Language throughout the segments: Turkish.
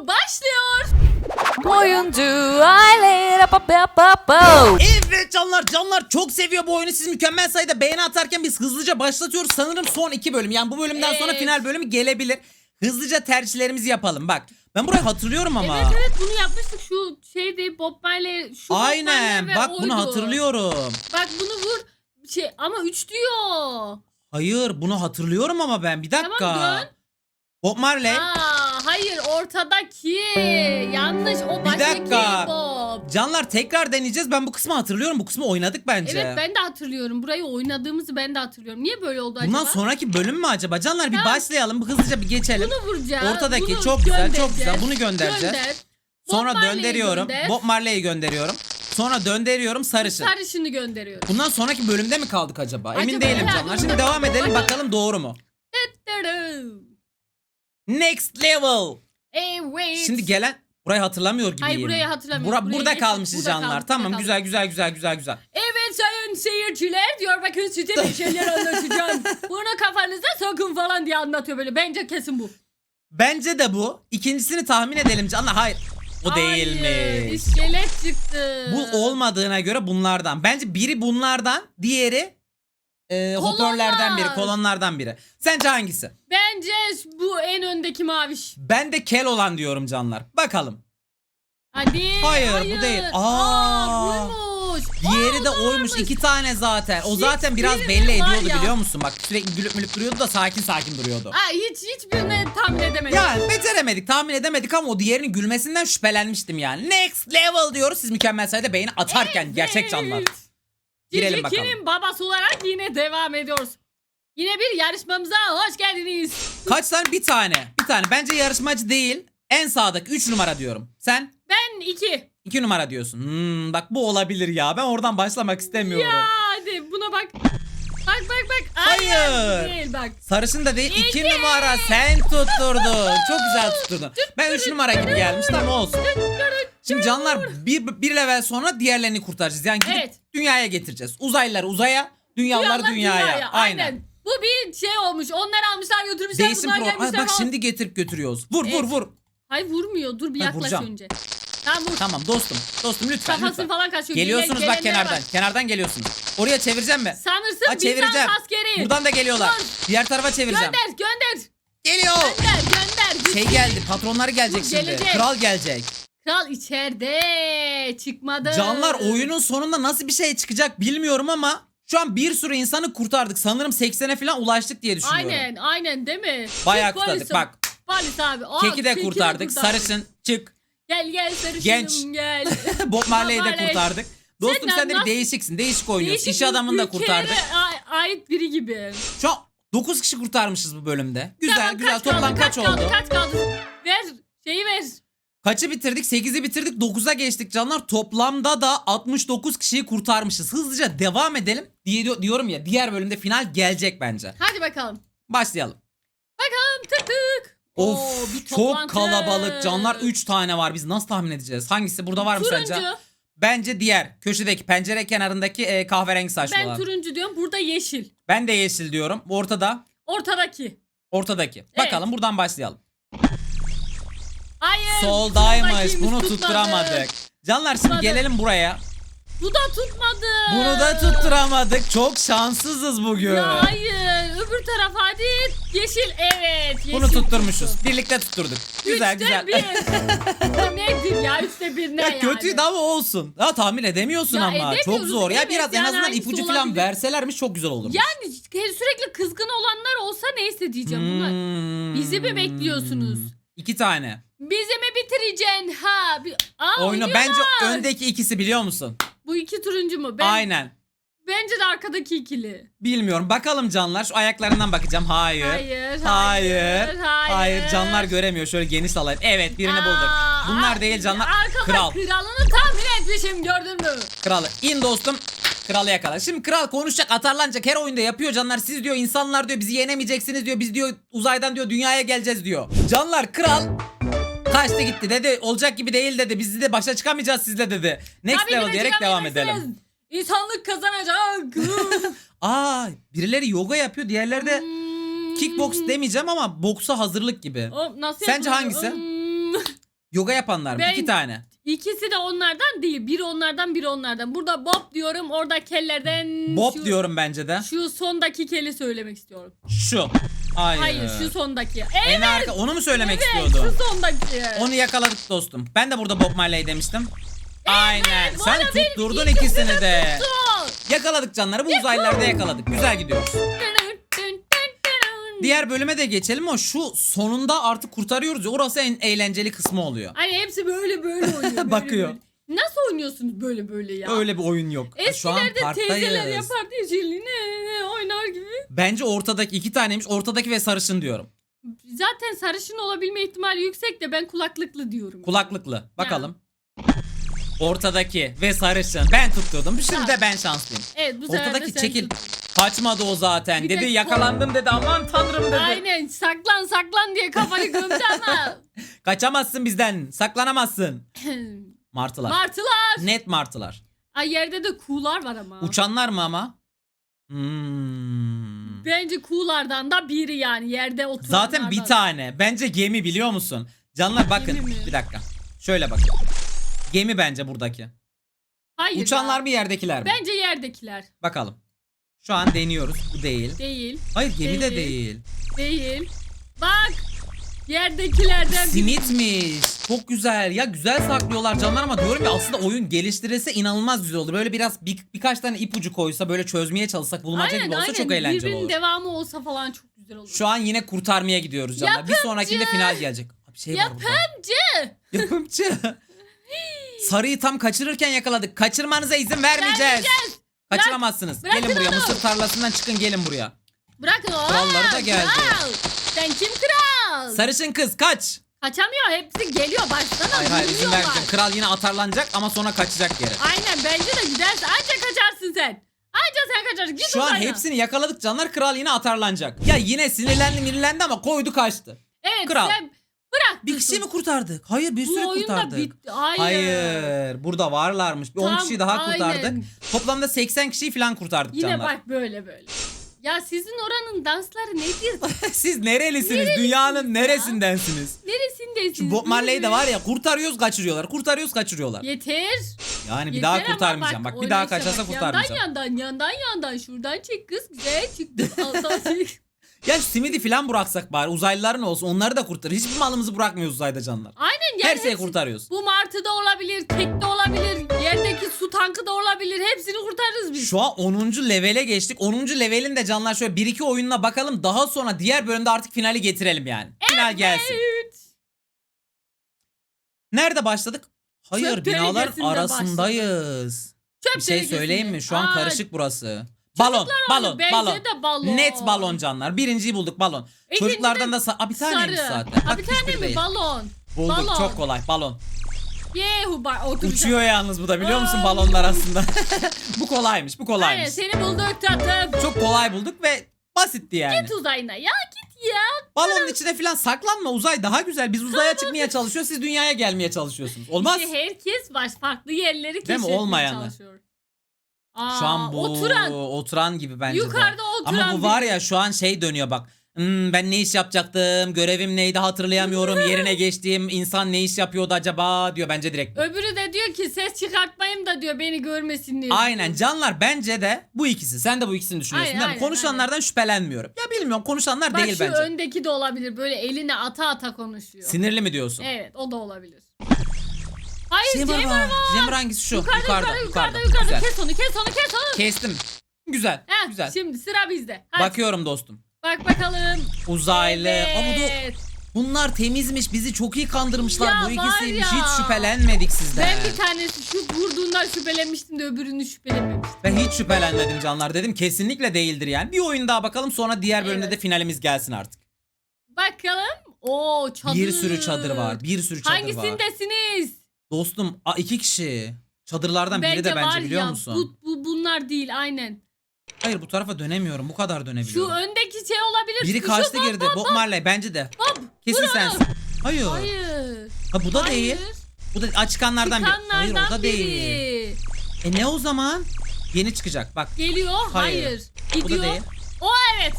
başlıyor. Oyuncu aile pa pa pa pa. Evet canlar canlar çok seviyor bu oyunu. Siz mükemmel sayıda beğeni atarken biz hızlıca başlatıyoruz. Sanırım son iki bölüm. Yani bu bölümden sonra Evet. final bölümü gelebilir. Hızlıca tercihlerimizi yapalım. Bak ben burayı hatırlıyorum ama. Evet evet bunu yapmıştık şu şeydi Bob Marley şu Bob Aynen Marley ve bak oydu. bunu hatırlıyorum. Bak bunu vur şey ama 3 diyor. Hayır bunu hatırlıyorum ama ben bir dakika. Tamam, dön. Bob Marley. Aa, hayır ortadaki yanlış o baştaki dakika. Bob. Canlar tekrar deneyeceğiz. Ben bu kısmı hatırlıyorum. Bu kısmı oynadık bence. Evet ben de hatırlıyorum. Burayı oynadığımızı ben de hatırlıyorum. Niye böyle oldu Bundan acaba? sonraki bölüm mü acaba? Canlar bir Tamam. başlayalım. Bu hızlıca bir geçelim. Bunu vuracağız. Ortadaki bunu çok güzel, çok göndereceğiz. güzel. Bunu göndereceğiz. Gönder. Sonra Marley'i döndürüyorum. gönder. Bob Marley'i gönderiyorum. Sonra döndürüyorum sarışın. Sarışını gönderiyoruz. Bundan sonraki bölümde mi kaldık acaba? Emin Acaba değilim herhalde canlar. Şimdi devam edelim Bakalım. doğru mu? Next level. Evet. Şimdi gelen burayı hatırlamıyor gibiyim. Hayır burayı hatırlamıyorum. Bura- Buraya burada geçtik, kalmışız burada canlar. kaldık, tamam burada güzel güzel güzel güzel güzel. Evet sayın seyirciler diyor bakın size bir şeyler anlatacağım. Bunu kafanızda sokun falan diye anlatıyor böyle. Bence kesin bu. Bence de bu. İkincisini tahmin edelim canlar. Hayır. O Hayır, değilmiş. iskelet çıktı. Bu olmadığına göre bunlardan. Bence biri bunlardan, diğeri e, Kolonlar. hoparlardan biri, kolonlardan biri. Sence hangisi? Bence bu en öndeki maviş. Ben de kel olan diyorum canlar. Bakalım. Hadi. Hayır, bu değil. Aa. buymuş. Diğeri de Aa, oymuş. varmış. iki tane zaten. O Hiç zaten biraz belli var ediyordu ya. biliyor musun? Bak sürekli gülüp mülüp duruyordu da sakin sakin duruyordu. Aa, hiç hiçbirini tahmin edemedim. Ya beceremedik, tahmin edemedik ama o diğerinin gülmesinden şüphelenmiştim yani. Next level diyoruz siz mükemmel sayıda beğeni atarken gerçek canlar. Evet. Girelim Ciciki'nin babası olarak yine devam ediyoruz. Yine bir yarışmamıza hoş geldiniz. Kaç tane? Bir tane. Bir tane. Bence yarışmacı değil. En sağdaki 3 numara diyorum. Sen Ben iki. 2 numara diyorsun. Hmm, bak bu olabilir ya. Ben oradan başlamak istemiyorum. Ya hadi buna bak. Bak bak bak. Hayır. Değil bak. Sarışın da değil. 2 İki. numara sen tutturdun. Çok güzel tutturdun. Ben 3 numara gibi gelmiş ama olsun. Şimdi canlar bir, bir level sonra diğerlerini kurtaracağız. Yani gidip Evet. dünyaya getireceğiz. Uzaylıları uzaya, Dünyalar dünyaya. Aynen. Bu bir şey olmuş. Onlar almışlar götürmüşler. Değişim bunlar pro. Ay, gelmişler. bak falan. şimdi getirip götürüyoruz. Vur vur Evet. vur. Hayır vurmuyor. Dur bir Ha, yaklaş vuracağım. önce. Tamam vur. Tamam dostum. Dostum lütfen Kafasını lütfen. falan kaçıyor. Geliyorsunuz Gelen- bak gelenlere kenardan. Kenardan geliyorsunuz. Oraya çevireceğim mi? Sanırsın Ha, çevireceğim. Bizans askeri. Buradan da geliyorlar. Diğer tarafa çevireceğim. Gönder gönder. Geliyor. Gönder gönder. Şey geldi. Patronları gelecek Dur, şimdi. gelecek. Kral gelecek. Kral içeride. Çıkmadı. Canlar oyunun sonunda nasıl bir şey çıkacak bilmiyorum ama şu an bir sürü insanı kurtardık. Sanırım 80'e falan ulaştık diye düşünüyorum. Aynen aynen değil mi? Bayağı Çık kurtardık. polisim. Bak Polis abi. Aa, Keki de kurtardık. Sarışın çık. Gel gel sarışınım Genç. gel. Bob Marley'i de Marley. kurtardık. Dostum Sen de bir nasıl- değişiksin. Değişik oynuyorsun. İş adamını da kurtardık. a- ait biri gibi. Şu an 9 kişi kurtarmışız bu bölümde. Güzel Tamam, güzel. kaç Toplam kaldı, kaç, kaldı, oldu? Kaç kaldı? Kaçı bitirdik? 8'i bitirdik. 9'a geçtik canlar. Toplamda da 69 kişiyi kurtarmışız. Hızlıca devam edelim. Diye, diyorum ya diğer bölümde final gelecek bence. Hadi bakalım. Başlayalım. Bakalım tık tık. Of Oo, bir çok toplantı. kalabalık canlar 3 tane var biz nasıl tahmin edeceğiz hangisi burada var mı Turuncu. sence Bence diğer köşedeki pencere kenarındaki e, kahverengi saçlı Ben olan turuncu diyorum. Burada yeşil. Ben de yeşil diyorum ortada Ortadaki. ortadaki bakalım buradan başlayalım Hayır. Soldaymış bunu tutmadı. tutturamadık Canlar şimdi Tutmadı. gelelim buraya Bu da tutmadı. Bunu da tutturamadık çok şanssızız bugün Ya hayır. Öbür taraf hadi. Yeşil evet. Yeşil Bunu tutturmuşuz tuttu. birlikte tutturduk Güzel Üçte güzel bir. Nedir ya? Üçte bir ne Ya yani? kötüydü ama olsun. Ya tahmin edemiyorsun Ya ama. Çok zor. Ya biraz en yani azından hangisi ipucu falan olabilir? verselermiş çok güzel olur. Yani sürekli kızgın olanlar olsa neyse diyeceğim. Bunlar. Hmm. Bizi mi bekliyorsunuz? İki tane. Bizi mi bitireceksin? Ha. Bir... Aa, Oyunu oynuyorlar. bence öndeki ikisi biliyor musun? Bu iki turuncu mu? Ben, Aynen. Bence de arkadaki ikili. Bilmiyorum. Bakalım canlar. Şu ayaklarından bakacağım. Hayır. Hayır. Hayır. Hayır. Hayır, canlar göremiyor. Şöyle geniş alayım. Evet birini bulduk. Aa, Bunlar aa, değil canlar. Arkada Kral. kralını tahmin etmişim gördün mü? Kralı. İn dostum. Kralı yakala. Şimdi kral konuşacak atarlanacak her oyunda yapıyor canlar. Siz diyor insanlar diyor bizi yenemeyeceksiniz diyor. Biz diyor uzaydan diyor dünyaya geleceğiz diyor. Canlar kral kaçtı gitti dedi. Olacak gibi değil dedi. Biz de başa çıkamayacağız sizle dedi. Next Tabii level diyerek devam edelim. İnsanlık kazanacak. Aa birileri yoga yapıyor. Diğerleri de Hmm. kickbox demeyeceğim ama boksa hazırlık gibi. O nasıl Sence yapılıyor? hangisi? Hmm. Yoga yapanlar mı? Ben- İki tane. İkisi de onlardan değil. Biri onlardan biri onlardan. Burada Bob diyorum. Orada kellerden Bob şu, diyorum bence de. Şu sondaki keli söylemek istiyorum. Şu. Hayır. Hayır şu sondaki. En Evet. arka onu mu söylemek evet istiyordun? şu sondaki. Onu yakaladık dostum. Ben de burada Bob Marley demiştim. Aynen. Sen tutturdun ikisini de. Yakaladık canları. Bu uzaylıları da yakaladık. Güzel gidiyoruz. Diğer bölüme de geçelim ama şu sonunda artık kurtarıyoruz ya. Orası en eğlenceli kısmı oluyor. Hani hepsi böyle böyle oynuyor. böyle Bakıyor. böyle. Nasıl oynuyorsunuz böyle böyle ya? Öyle bir oyun yok. Şu an Eskilerde teyzeler yapardı ya jelly, Bence ortadaki iki taneymiş. Ortadaki ve sarışın diyorum. Zaten sarışın olabilme ihtimali yüksek de ben kulaklıklı diyorum. Kulaklıklı. Bakalım. Ortadaki ve sarışın. Ben tutturdum. Şimdi de ben şanslıyım. evet bu sefer de Ortadaki sen çekil. tut. Kaçmadı o zaten. Bir dedi de- yakalandım dedi. Aman tanrım dedi. Aynen saklan saklan diye kafayı gömdü ama. Kaçamazsın bizden. Saklanamazsın. Martılar. Martılar. Net martılar. Ay yerde de kuğular var ama. Uçanlar mı ama? Hmm. Bence kuğulardan da biri yani yerde oturanlardan. Zaten bir tane. Bence gemi biliyor musun? Canlar bakın. Mi? Bir dakika. Şöyle bakın. Gemi bence buradaki. Hayır Uçanlar ya. mı yerdekiler mi? Bence yerdekiler. Bakalım. Şu an deniyoruz. Bu değil. Değil. Hayır gemi de Değil. değil. Değil. Bak. Yerdekilerden biri. Simitmiş. Çok güzel. Ya güzel saklıyorlar canlar ama diyorum ya aslında oyun geliştirilse inanılmaz güzel olur. Böyle biraz bir, birkaç tane ipucu koysa böyle çözmeye çalışsak bulmaca gibi olsa çok eğlenceli Birbirinin olur. devamı olsa falan çok güzel olur. Şu an yine kurtarmaya gidiyoruz canlar. Bir sonrakinde final gelecek. Bir şey var burada. Yapımcı. Yapımcı. Sarıyı tam kaçırırken yakaladık. Kaçırmanıza izin vermeyeceğiz. Vermeyeceğiz. Kaçıramazsınız. Bırakın gelin buraya. onu. Mısır tarlasından çıkın gelin buraya. Bırakın o. Kralları da geldi. Kral. Sen kim kral? Sarışın kız kaç. Kaçamıyor hepsi geliyor baştan Hayır hayır izin vermeyeceğim. Kral yine atarlanacak ama sonra kaçacak geri. Aynen bence de gidersin. Anca kaçarsın sen. Anca sen kaçarsın. Git Şu an hepsini yakaladık canlar. Kral yine atarlanacak. Ya yine sinirlendi minirlendi ama koydu kaçtı. Evet Kral. sen bırak. Bir kişi mi kurtardık? Hayır bir Bu sürü oyun da kurtardık. bitti. Hayır. Hayır. Burada varlarmış. Bir 10 Tam kişiyi daha aynen. kurtardık. Toplamda 80 kişiyi falan kurtardık Yine canlar. bak böyle böyle. Ya sizin oranın dansları nedir? Siz nerelisiniz? Dünyanın neresindensiniz? Neresindesiniz? Şu Bob Marley de var ya kurtarıyoruz kaçırıyorlar. Kurtarıyoruz kaçırıyorlar. Yeter. Yani bir Yeter daha ama kurtarmayacağım. Bak, bir daha oynayışa kaçarsa bak. kurtarmayacağım. Yandan yandan yandan yandan şuradan çık kız güzel çıktı. Alttan çık. Ya simidi falan bıraksak bari uzaylıların olsun onları da kurtar. Hiçbir malımızı bırakmıyoruz uzayda canlar. Aynen yani Her şeyi hepsi- kurtarıyoruz. Bu martı da olabilir, tek tankı da olabilir. Hepsini kurtarırız biz. Şu an 10. levele geçtik. 10. levelin de canlar şöyle 1-2 oyununa bakalım. Daha sonra diğer bölümde artık finali getirelim yani. Final gelsin. Evet. Nerede başladık? Hayır Çöp tehlikesinde arasındayız. Çöp Bir şey söyleyeyim mi? Şu an Aa, karışık burası. Balon, balon, bence balon. de balon. Net balon canlar. Birinciyi bulduk balon. İkinci Çocuklardan da sa- Aa, bir taneymiş Sarı. zaten. Bir tane mi değil. balon? Bulduk Balon. çok kolay balon. Yehu bar oturacağım. Uçuyor yalnız bu da biliyor musun Aa. balonlar aslında. bu kolaymış bu Aynen kolaymış. seni bulduk tatlım. Çok kolay bulduk ve basitti yani. Git uzayına ya git ya. Balonun içine falan saklanma uzay daha güzel. Biz uzaya çıkmaya çalışıyoruz siz dünyaya gelmeye çalışıyorsunuz. Olmaz. İşte herkes var farklı yerleri mi? keşfetmeye çalışıyor. Aa, Şu an bu Oturan. oturan gibi bence de. Yukarıda oturan. Ama bu var ya şu an şey dönüyor bak. Hmm, ben ne iş yapacaktım? Görevim neydi hatırlayamıyorum. Yerine geçtiğim insan ne iş yapıyordu acaba diyor bence direkt. Öbürü de diyor ki ses çıkartmayayım da diyor beni görmesin diye. Aynen canlar bence de bu ikisi. Sen de bu ikisini düşünüyorsun Aynen, değil mi? aynen, Konuşanlardan şüphelenmiyorum. Ya bilmiyorum konuşanlar Bak değil şu bence. öndeki de olabilir. Böyle eline ata ata konuşuyor. Sinirli mi diyorsun? Evet o da olabilir. Hayır Cemre Cemre var. Cemre hangisi şu? Yukarıda yukarıda, yukarıda yukarıda yukarıda. Güzel. Kes onu kes onu kes onu. Kestim. Güzel. Heh, güzel. Şimdi sıra bizde. Hadi. Bakıyorum dostum. Bak bakalım. Uzaylı. Aa, bu Evet. bunlar temizmiş. Bizi çok iyi kandırmışlar. Ya bu var ikisiymiş. ya. Hiç şüphelenmedik sizden. Ben bir tanesi şu vurduğundan şüphelenmiştim de öbürünü şüphelenmemiştim. Ben hiç şüphelenmedim canlar dedim. Kesinlikle değildir yani. Bir oyun daha bakalım sonra diğer bölümde Evet. de finalimiz gelsin artık. Bakalım. Oo çadır. Bir sürü çadır var. Bir sürü çadır var. Hangisindesiniz? Dostum a, iki kişi. Çadırlardan biri de var bence biliyor ya, musun? Bu, bu bunlar değil aynen. Hayır bu tarafa dönemiyorum. Bu kadar Şu dönebiliyorum. öndeki şey olabilir. Biri Şu kaçtı girdi. Bob, Bob Bob. Marley bence de. Bob, Kesin vur onu. sensin. Hayır. Hayır. Ha bu da Hayır. değil. Bu da a, çıkanlardan biri. Hayır o Çıkanlardan da biri. değil. E ne o zaman? Yeni çıkacak bak. Geliyor. Hayır. Hayır. Bu Gidiyor. da değil. O evet.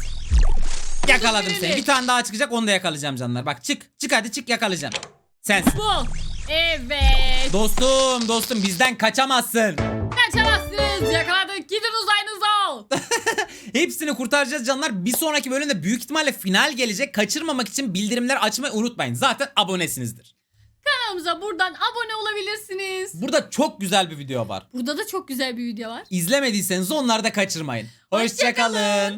Yakaladım seni. Bir tane daha çıkacak onu da yakalayacağım canlar. Bak çık. Çık hadi çık yakalayacağım. Sensin. Bu. Evet. Dostum dostum bizden kaçamazsın. Kaçamazsınız. Yakaladık. Gidin uzayınıza. Hepsini kurtaracağız canlar. Bir sonraki bölümde büyük ihtimalle final gelecek. Kaçırmamak için bildirimler açmayı unutmayın. Zaten abonesinizdir. Kanalımıza buradan abone olabilirsiniz. Burada çok güzel bir video var. Burada da çok güzel bir video var. İzlemediyseniz onları da kaçırmayın. Hoşça kalın. Hoşçakalın.